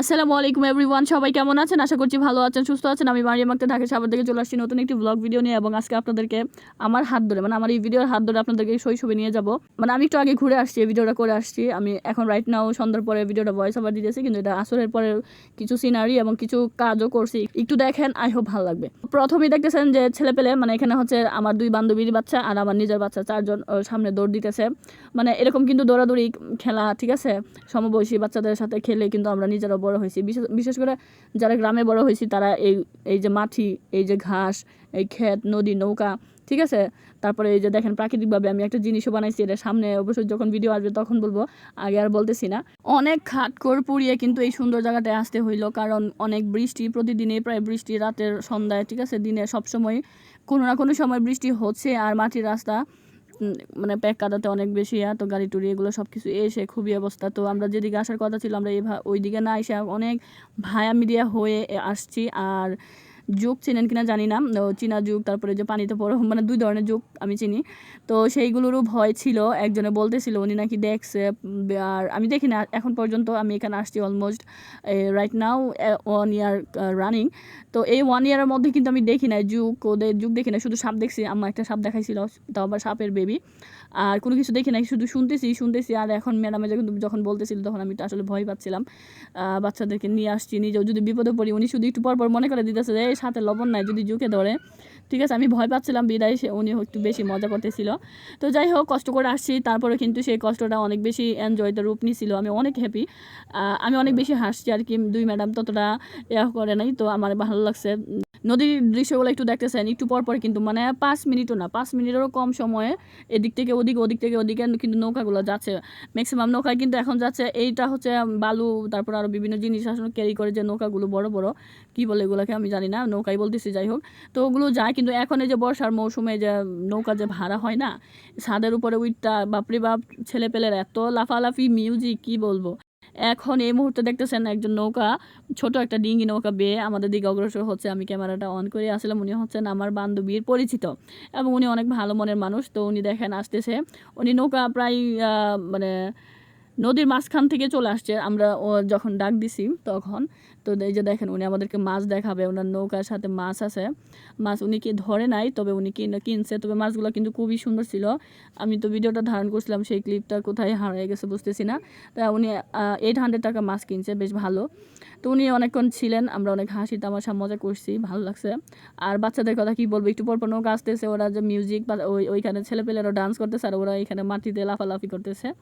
আসসালামু আলাইকুম এভরিওয়ান, সবাই কেমন আছেন? আশা করছি ভালো আছেন, সুস্থ আছেন। আমি মারিয়াম আক্তার ঢাকা সাবার থেকে চলে আসছি নতুন একটি ব্লগ ভিডিও নিয়ে এবং আজকে আপনাদেরকে আমার হাত ধরে মানে আমার এই ভিডিওর হাত ধরে আপনাদেরকে শৈশবে নিয়ে যাব। মানে আমি একটু আগে ঘুরে আসছি, এই ভিডিওটা করে আসছি। আমি এখন রাইট নাও সন্ধ্যার পরে ভিডিওটা ভয়েস ওভার দিতেছি, কিন্তু এটা আসরের পরে কিছু সিনারি এবং কিছু কাজও করছি। একটু দেখেন আই হোপ ভালো লাগবে। প্রথমেই দেখতেছেন যে ছেলে পেলে মানে এখানে হচ্ছে আমার দুই বান্ধবীর বাচ্চা আর আমার নিজের বাচ্চা, চারজন সামনে দৌড় দিতেছে। মানে এরকম কিন্তু দৌড়াদৌড়ি, খেলা, ঠিক আছে? সমবয়সী বাচ্চাদের সাথে খেলে কিন্তু আমরা নিজেরা বড় হয়েছি। বিশেষ বিশেষ করে যারা গ্রামে বড় হয়েছি, তারা এই এই যে মাটি, এই যে ঘাস, এই ক্ষেত, নদী, নৌকা, ঠিক আছে? তারপরে এই যে দেখেন প্রাকৃতিকভাবে আমি একটা জিনিসও বানাইছি, এটা সামনে অবশ্যই যখন ভিডিও আসবে তখন বলব, আগে আর বলতেছি না। অনেক খাটকর পুড়িয়ে কিন্তু এই সুন্দর জায়গাটায় আসতে হইল, কারণ অনেক বৃষ্টি প্রতিদিনে প্রায় বৃষ্টি রাতের সন্ধ্যায়, ঠিক আছে? দিনে সবসময় কোনো না কোনো সময় বৃষ্টি হচ্ছে আর মাটির রাস্তা মানে প্যাক কাদাতে অনেক বেশি ইয়া তো গাড়ি টুড়ি এগুলো সব কিছু এসে খুবই অবস্থা। তো আমরা যেদিকে আসার কথা ছিল, আমরা এই ওই দিকে না এসে অনেক ভায়া মিডিয়া হয়ে আসছি। আর যুগ চেনেন কিনা জানি না চীনা যুগ, তারপরে যে পানিতে পড়ো মানে দুই ধরনের যুগ আমি চিনি। তো সেইগুলোরও ভয় ছিল, একজনে বলতেছিল, উনি নাকি দেখছে আর আমি দেখি না, এখন পর্যন্ত আমি এখানে আসছি almost right now one year running তো এই ওয়ান ইয়ারের মধ্যে কিন্তু আমি দেখি না যুগ, ওদের যুগ দেখি না শুধু সাপ দেখছি আমার একটা সাপ দেখাইছিল, তাও আবার সাপের বেবি আর কোনো কিছু দেখি নাই, শুধু শুনতেছি শুনতেছি, আর এখন ম্যাডামে যখন যখন বলতেছিল, তখন আমি আসলে ভয় পাচ্ছিলাম। বাচ্চাদেরকে নিয়ে আসছি, নিজেও যদি বিপদে পড়ি, উনি শুধু একটু পর পর মনে করে দিতেছে যে সাথে লবণ নাই, যদি জুকে ধরে। ঠিক আছে, আমি ভয় পাচ্ছিলাম বিদায়, সে উনি একটু বেশি মজা করতেছিল। তো যাই হোক, কষ্ট করে আসছি। তারপরে কিন্তু সেই কষ্টটা অনেক বেশি এনজয়তে রূপ নিছিল। আমি অনেক হ্যাপি আমি অনেক বেশি হাসছি আর কি। দুই ম্যাডাম ততটা ইয়া করে নাই, তো আমার ভালো লাগছে। নদীর দৃশ্যগুলো একটু দেখতেছেন, একটু পর পর কিন্তু মানে পাঁচ মিনিটও না, পাঁচ মিনিটেরও কম সময়ে এদিক থেকে ওদিক ওদিক থেকে ওদিকে কিন্তু নৌকাগুলো যাচ্ছে। ম্যাক্সিমাম নৌকায় কিন্তু এখন যাচ্ছে, এইটা হচ্ছে বালু, তারপর আরও বিভিন্ন জিনিস আসলে ক্যারি করে যে নৌকাগুলো বড় বড়। কি বলে এগুলোকে আমি জানি না, নৌকাই বলতেছি, যাই হোক। তো ওগুলো যায়, কিন্তু এখন এই যে বর্ষার মৌসুমে যে নৌকা যে ভাড়া হয় না, ছাদের উপরে উইটটা, বাপরে বাপ ছেলে পেলের এত লাফালাফি মিউজিক কি বলব? এখন এই মুহূর্তে দেখতেছেন একজন নৌকা, ছোট একটা ডিঙ্গি নৌকা বেয়ে আমাদের দিকে অগ্রসর হচ্ছে। আমি ক্যামেরাটা অন করে আসলাম। উনি হচ্ছেন আমার বান্ধবীর পরিচিত এবং উনি অনেক ভালো মনের মানুষ। তো উনি দেখেন, আসতেছে। উনি নৌকা প্রায় মানে নদীর মাঝখান থেকে চলে আসছে। আমরা যখন ডাক দিছি তখন, তো এই যে দেখেন উনি আমাদেরকে মাছ দেখাবে, ওনার নৌকার সাথে মাছ আছে। মাছ উনি কি ধরে নাই, তবে উনি কিন- কিনছে, তবে মাছগুলো কিন্তু খুবই সুন্দর ছিল। আমি তো ভিডিওটা ধারণ করছিলাম সেই ক্লিপটা কোথায় হারিয়ে গেছে বুঝতেছি না। তা উনি এইট হান্ড্রেড টাকা মাছ কিনছে, বেশ ভালো। তো উনি অনেকক্ষণ ছিলেন, আমরা অনেক হাসি তামাশা, মজা করছি, ভালো লাগছে। আর বাচ্চাদের কথা কি বলব, একটু পর পর নৌকা আসতেছে, ওরা যে মিউজিক বা ওই, ওইখানে ছেলেপেলেরা ডান্স করতেছে, আর ওরা এখানে মাটিতে লাফালাফি করতেছে।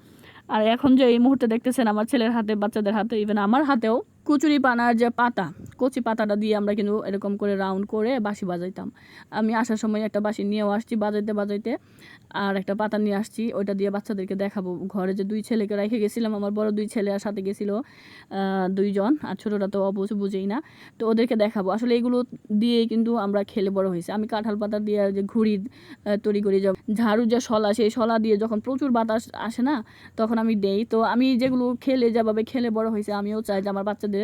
আর এখন যে এই মুহূর্তে দেখতেছেন আমার ছেলের হাতে বাচ্চাদের হাতে ইভেন আমার হাতেও কুচুরি পানার যে পাতা, কচি পাতাটা দিয়ে আমরা কিন্তু এরকম করে রাউন্ড করে বাঁশি বাজাইতাম। আমি আসার সময় একটা বাঁশি নিয়েও আসছি বাজাইতে বাজাইতে, আর একটা পাতা নিয়ে আসছি, ওইটা দিয়ে বাচ্চাদেরকে দেখাবো। ঘরে যে দুই ছেলেকে রেখে গেছিলাম, আমার বড় দুই ছেলে আর সাথে গেছিল দুইজন, আর ছোটোটা তো অবশ্য বুঝেই না। তো ওদেরকে দেখাবো। আসলে এগুলো দিয়েই কিন্তু আমরা খেলে বড় হয়েছি। আমি কাঁঠাল পাতা দিয়ে যে ঘুড়ি তৈরি করি যখন ঝাড়ু যে শলা, সেই শলা দিয়ে যখন প্রচুর বাতাস আসে না, তখন আমি দেই। তো আমি যেগুলো খেলে যেভাবে খেলে বড় হয়েছে, আমিও চাই যে আমার বাচ্চাদের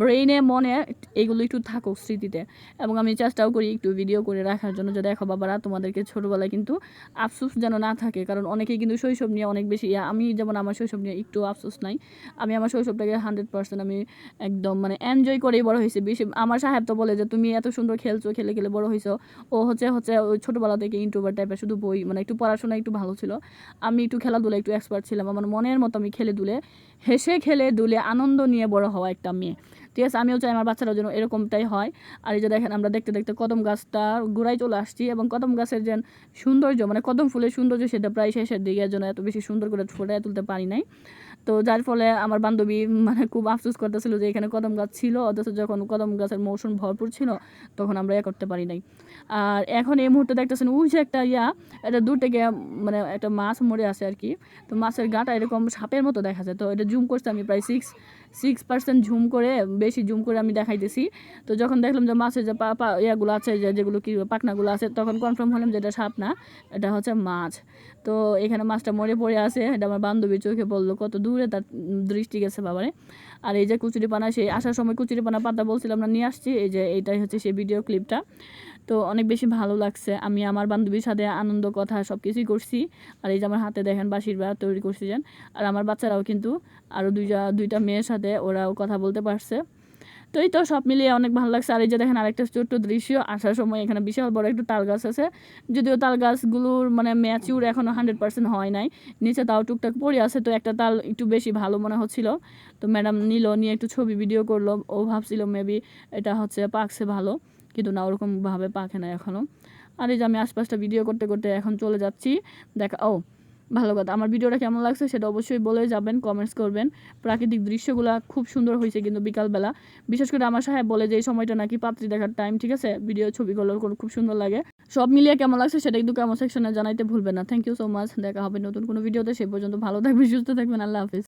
ব্রেইনে মনে এগুলো একটু থাকুক স্মৃতিতে। এবং আমি চেষ্টাও করি একটু ভিডিও করে রাখার জন্য যে, দেখো বাবারা, তোমাদেরকে ছোটোবেলায় কিন্তু আফসোস যেন না থাকে। কারণ অনেকেই কিন্তু শৈশব নিয়ে অনেক বেশি, আমি যেমন আমার শৈশব নিয়ে একটু আফসোস নাই, আমি আমার শৈশবটাকে হান্ড্রেড পার্সেন্ট আমি একদম মানে এনজয় করেই বড় হয়েছে। বেশি, আমার সাহেব তো বলে যে, তুমি এত সুন্দর খেলছো, খেলে খেলে বড় হয়েছো। ও হচ্ছে হচ্ছে ওই ছোটোবেলা থেকে ইন্ট্রোভার টাইপের শুধু বই মানে একটু পড়াশোনা একটু ভালো ছিল। আমি একটু খেলাধুলা একটু এক্সপার্ট ছিলাম। আমার মনের মতো আমি খেলে দুলে হেসে খেলে দুলে আনন্দ নিয়ে বড় হওয়া একটা মেয়ে ঠিক আছে, আমিও চাই আমার বাচ্চারা যেন এরকমটাই হয়। আর এই যে দেখেন, আমরা দেখতে দেখতে কদম গাছটা গোড়ায় চলে আসছি এবং কদম গাছের যেন সৌন্দর্য মানে কদম ফুলের সৌন্দর্য সেটা প্রায় শেষের দিকে যেন এত বেশি সুন্দর করে ফুটে তুলতে পারি নাই। তো যার ফলে আমার বান্ধবী মানে খুব আফসোস করতেছিল যে এখানে কদম গাছ ছিল, অথচ যখন কদম গাছের মৌসুম ভরপুর ছিল, তখন আমরা এ করতে পারি নাই। আর এখন এই মুহূর্তে দেখতেছেন, ওই যে একটা ইয়া, এটা দূর থেকে মানে একটা মাছ মরে আছে আর কি। তো মাছের গাটা এরকম সাপের মতো দেখা যায়। তো এটা জুম করছে আমি প্রায় সিক্স সিক্স পার্সেন্ট ঝুম করে, বেশি জুম করে আমি দেখাইতেছি। তো যখন দেখলাম যে মাছের যে পা পা, ইয়াগুলো আছে, যে যেগুলো কি পাখনাগুলো আছে, তখন কনফার্ম হলাম যে এটা সাপ না, এটা হচ্ছে মাছ। তো এখানে মাছটা মরে পড়ে আছে, এটা আমার বান্ধবীর চোখে বলল কত দূরে তার দৃষ্টি গেছে বাবারে। আর এই যে কুচুরি পানা সেই আসার সময় কুচুরি পানা পাতা বলছিলাম না, নিয়ে আসছি। এই যে এইটাই হচ্ছে সেই ভিডিও ক্লিপটা তো অনেক বেশি ভালো লাগছে। আমি আমার বান্ধবীর সাথে আনন্দ, কথা সব কিছুই করছি। আর এই যে আমার হাতে দেখেন বাসির বা তৈরি করছি যান আর আমার বাচ্চারাও কিন্তু আরও দুইটা দুইটা মেয়ের সাথে ওরাও কথা বলতে পারছে। তো এই তো সব মিলিয়ে অনেক ভালো লাগছে। আর এই যে দেখেন আরেকটা ছোট্ট দৃশ্য, আসার সময় এখানে বিশাল বড় একটা তাল গাছ আছে। যদিও তাল গাছগুলোর মানে ম্যাচিউর এখনও হান্ড্রেড পার্সেন্ট হয় নাই। নিচে তাও টুকটাক পড়ে আছে, তো একটা তাল একটু বেশি ভালো মনে হচ্ছিল। তো ম্যাডাম নিল, নিয়ে একটু ছবি ভিডিও করল। ও ভাবছিল মেবি এটা হচ্ছে পাকছে ভালো, কিন্তু না, ওরকমভাবে পাকে না এখনও আর এই যে আমি আশপাশটা ভিডিও করতে করতে এখন চলে যাচ্ছি। দেখা, ও ভালো কথা। আমার ভিডিওটা কেমন লাগছে সেটা অবশ্যই বলে যাবেন কমেন্টস করবেন। প্রাকৃতিক দৃশ্যগুলো খুব সুন্দর হয়েছে কিন্তু বিকালবেলা। বিশেষ করে আমার সাহেব বলে যে এই সময়টা নাকি পাত্রী দেখার টাইম ঠিক আছে? ভিডিও ছবিগুলো খুব সুন্দর লাগে। সব মিলিয়ে কেমন লাগছে সেটা কিন্তু কেমন সেকশনে জানাইতে ভুলবেন না। থ্যাংক ইউ সো মাচ দেখা হবে নতুন কোনো ভিডিওতে সে পর্যন্ত ভালো থাকবেন, সুস্থ থাকবেন। আল্লাহ হাফিজ।